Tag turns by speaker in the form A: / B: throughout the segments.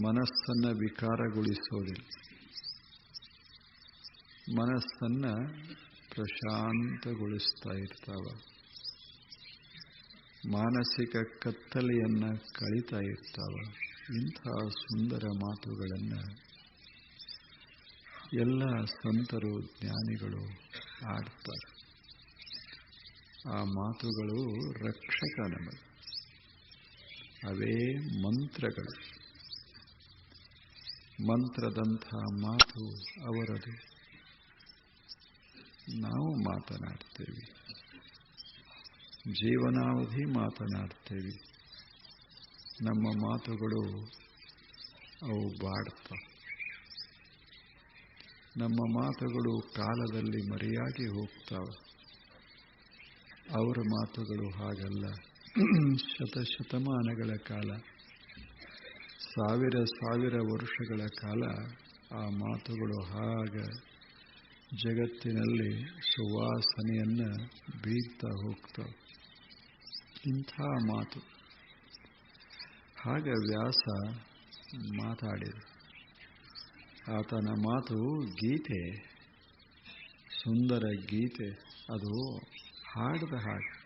A: ಮನಸ್ಸನ್ನು ವಿಕಾರಗೊಳಿಸೋದಿಲ್ಲ. ಮನಸ್ಸನ್ನು ಪ್ರಶಾಂತಗೊಳಿಸ್ತಾ ಇರ್ತಾವ. ಮಾನಸಿಕ ಕತ್ತಲೆಯನ್ನು ಕಳೀತಾ ಇರ್ತಾವ. ಇಂಥ ಸುಂದರ ಮಾತುಗಳನ್ನು ಎಲ್ಲ ಸಂತರು ಜ್ಞಾನಿಗಳು ಆಡ್ತಾರೆ. ಆ ಮಾತುಗಳು ರಕ್ಷಕ ನಮಗೆ. ಅವೇ ಮಂತ್ರಗಳು. ಮಂತ್ರದಂಥ ಮಾತು ಅವರದು. ನಾವು ಮಾತನಾಡ್ತೇವೆ. ಜೀವನಾವಧಿ ಮಾತನಾಡ್ತೇವೆ. ನಮ್ಮ ಮಾತುಗಳು ಅವು ಬಾಡ್ತ ನಮ್ಮ ಮಾತುಗಳು ಕಾಲದಲ್ಲಿ ಮರೆಯಾಗಿ ಹೋಗ್ತಾವೆ. ಅವರ ಮಾತುಗಳು ಹಾಗಲ್ಲ. ಶತಶತಮಾನಗಳ ಕಾಲ. ಸಾವಿರ ಸಾವಿರ ವರ್ಷಗಳ ಕಾಲ ಆ ಮಾತುಗಳು ಹಾಗ ಜಗತ್ತಿನಲ್ಲಿ ಸುವಾಸನೆಯನ್ನು ಬೀಗ್ತಾ ಹೋಗ್ತವೆ ಇಂಥ ಮಾತು. ಹಾಗೆ ವ್ಯಾಸ ಮಾತಾಡಿದ. ಆತನ ಮಾತು ಗೀತೆ, ಸುಂದರ ಗೀತೆ, ಅದು ಹಾಡಿದ ಹಾಗೆ.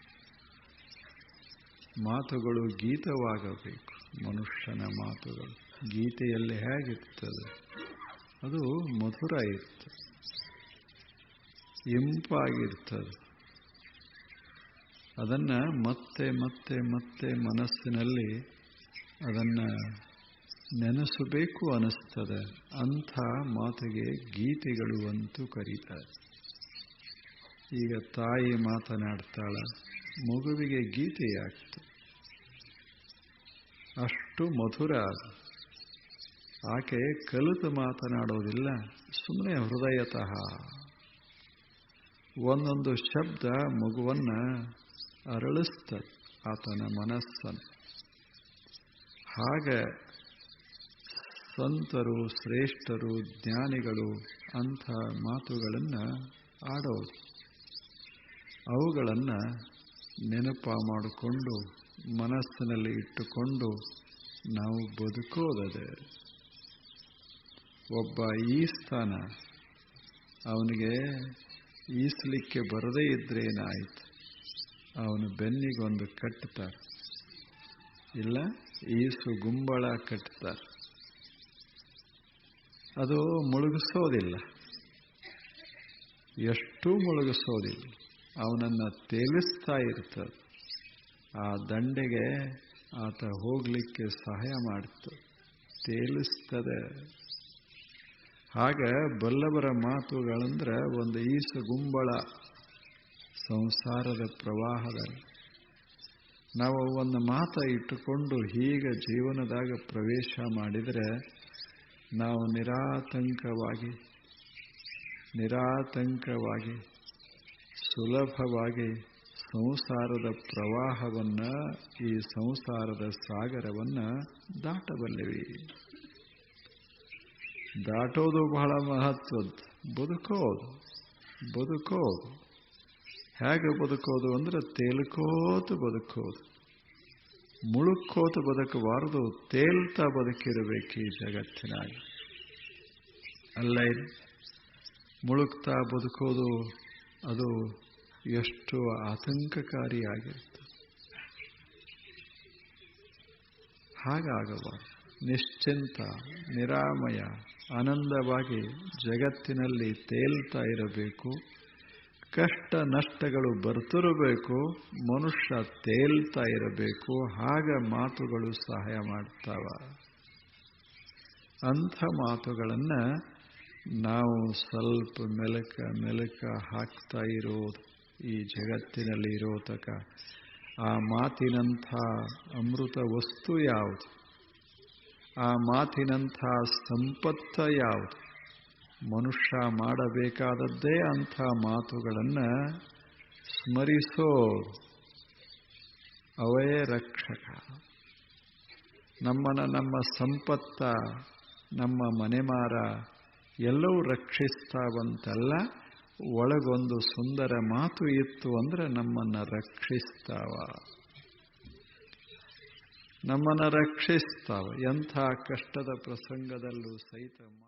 A: ಮಾತುಗಳು ಗೀತವಾಗಬೇಕು. ಮನುಷ್ಯನ ಮಾತುಗಳು. ಗೀತೆಯಲ್ಲಿ ಹೇಗಿರ್ತದೆ? ಅದು ಮಧುರ ಇತ್ತು ಇಂಪಾಗಿರ್ತದೆ. ಅದನ್ನು ಮತ್ತೆ ಮತ್ತೆ ಮತ್ತೆ ಮನಸ್ಸಿನಲ್ಲಿ ಅದನ್ನು ನೆನೆಸಬೇಕು ಅನಿಸ್ತದೆ. ಅಂಥ ಮಾತಿಗೆ ಗೀತೆಗಳು ಅಂತೂ ಕರೀತಾರೆ. ಈಗ ತಾಯಿ ಮಾತನಾಡ್ತಾಳೆ, ಮಗುವಿಗೆ ಗೀತೆಯಾಗ್ತದೆ ಅಷ್ಟು ಮಧುರ. ಆಕೆ ಕಲಿತು ಮಾತನಾಡೋದಿಲ್ಲ ಸುಮ್ಮನೆ ಹೃದಯತಃ. ಒಂದೊಂದು ಶಬ್ದ ಮಗುವನ್ನು ಅರಳಿಸ್ತ, ಆತನ ಮನಸ್ಸನ್ನು. ಹಾಗೆ ಸಂತರು, ಶ್ರೇಷ್ಠರು, ಜ್ಞಾನಿಗಳು ಅಂಥ ಮಾತುಗಳನ್ನು ಆಡೋದು ಅವುಗಳನ್ನು ನೆನಪ ಮಾಡಿಕೊಂಡು ಮನಸ್ಸಿನಲ್ಲಿ ಇಟ್ಟುಕೊಂಡು ನಾವು ಬದುಕೋದದೆ. ಒಬ್ಬ ಈಸ್ತಾನ ಅವನಿಗೆ ಈಸಲಿಕ್ಕೆ ಬರದೇ ಇದ್ರೇನಾಯ್ತು ಅವನು ಬೆನ್ನಿಗೊಂದು ಕಟ್ಟುತ್ತಾರೆ ಇಲ್ಲ, ಈಸು ಗುಂಬಳ ಕಟ್ಟುತ್ತಾರೆ ಅದು ಮುಳುಗಿಸೋದಿಲ್ಲ. ಎಷ್ಟು ಮುಳುಗಿಸೋದಿಲ್ಲ. ಅವನನ್ನು ತೇಲಿಸ್ತಾ ಇರ್ತದೆ. ಆ ದಂಡೆಗೆ ಆತ ಹೋಗಲಿಕ್ಕೆ ಸಹಾಯ ಮಾಡ್ತು. ತೇಲಿಸ್ತದೆ. ಹಾಗೆ ಬಲ್ಲವರ ಮಾತುಗಳಂದ್ರೆ ಒಂದು ಈಸ ಗುಂಬಳ ಸಂಸಾರದ ಪ್ರವಾಹದಲ್ಲಿ. ನಾವು ಒಂದು ಮಾತ ಇಟ್ಟುಕೊಂಡು ಹೀಗೆ ಜೀವನದಾಗ ಪ್ರವೇಶ ಮಾಡಿದರೆ ನಾವು ನಿರಾತಂಕವಾಗಿ ನಿರಾತಂಕವಾಗಿ, ಸುಲಭವಾಗಿ ಸಂಸಾರದ ಪ್ರವಾಹವನ್ನ, ಈ ಸಂಸಾರದ ಸಾಗರವನ್ನ ದಾಟಬಲ್ಲಿವಿ. ದಾಟೋದು ಬಹಳ ಮಹತ್ವದ್ದು ಬದುಕೋದು ಬದುಕೋದು. ಹೇಗೆ ಬದುಕೋದು ಅಂದ್ರೆ ತೇಲ್ಕೋತು ಬದುಕೋದು. ಮುಳುಕೋತು ಬದುಕಬಾರದು, ತೇಲ್ತಾ ಬದುಕಿರಬೇಕು ಈ ಜಗತ್ತಿನಾಗಿ. ಅಲ್ಲ ಇದು ಮುಳುಗ್ತಾ ಬದುಕೋದು ಅದು ಎಷ್ಟು ಆತಂಕಕಾರಿಯಾಗಿರುತ್ತೆ. ಹಾಗಾಗಬಾರದು ನಿಶ್ಚಿಂತ, ನಿರಾಮಯ, ಆನಂದವಾಗಿ ಜಗತ್ತಿನಲ್ಲಿ ತೇಲ್ತಾ ಇರಬೇಕು. ಕಷ್ಟ ನಷ್ಟಗಳು ಬರ್ತಿರಬೇಕು, ಮನುಷ್ಯ ತೇಲ್ತಾ ಇರಬೇಕು, ಹಾಗ ಮಾತುಗಳು ಸಹಾಯ ಮಾಡ್ತಾವ. ಅಂಥ ಮಾತುಗಳನ್ನು ನಾವು ಸ್ವಲ್ಪ ಮೆಲಕ ಮೆಲಕ ಹಾಕ್ತಾ ಇರೋದು. ಈ ಜಗತ್ತಿನಲ್ಲಿ ಇರೋ ತಕ. ಆ ಮಾತಿನಂಥ ಅಮೃತ ವಸ್ತು ಯಾವುದು? ಆ ಮಾತಿನಂಥ ಸಂಪತ್ತ ಯಾವುದು? ಮನುಷ್ಯ ಮಾಡಬೇಕಾದದ್ದೇ ಅಂಥ ಮಾತುಗಳನ್ನು ಸ್ಮರಿಸೋ ಅವೇ ರಕ್ಷಕ. ನಮ್ಮನ ನಮ್ಮ ಸಂಪತ್ತ, ನಮ್ಮ ಮನೆಮಾರ ಎಲ್ಲವೂ ರಕ್ಷಿಸ್ತಾವಂತಲ್ಲ ಒಳಗೊಂದು ಸುಂದರ ಮಾತು ಇತ್ತು ಅಂದ್ರೆ ನಮ್ಮನ್ನು ರಕ್ಷಿಸ್ತಾವ. ನಮ್ಮನ್ನು ರಕ್ಷಿಸ್ತಾವ. ಎಂಥ ಕಷ್ಟದ ಪ್ರಸಂಗದಲ್ಲೂ ಸಹಿತ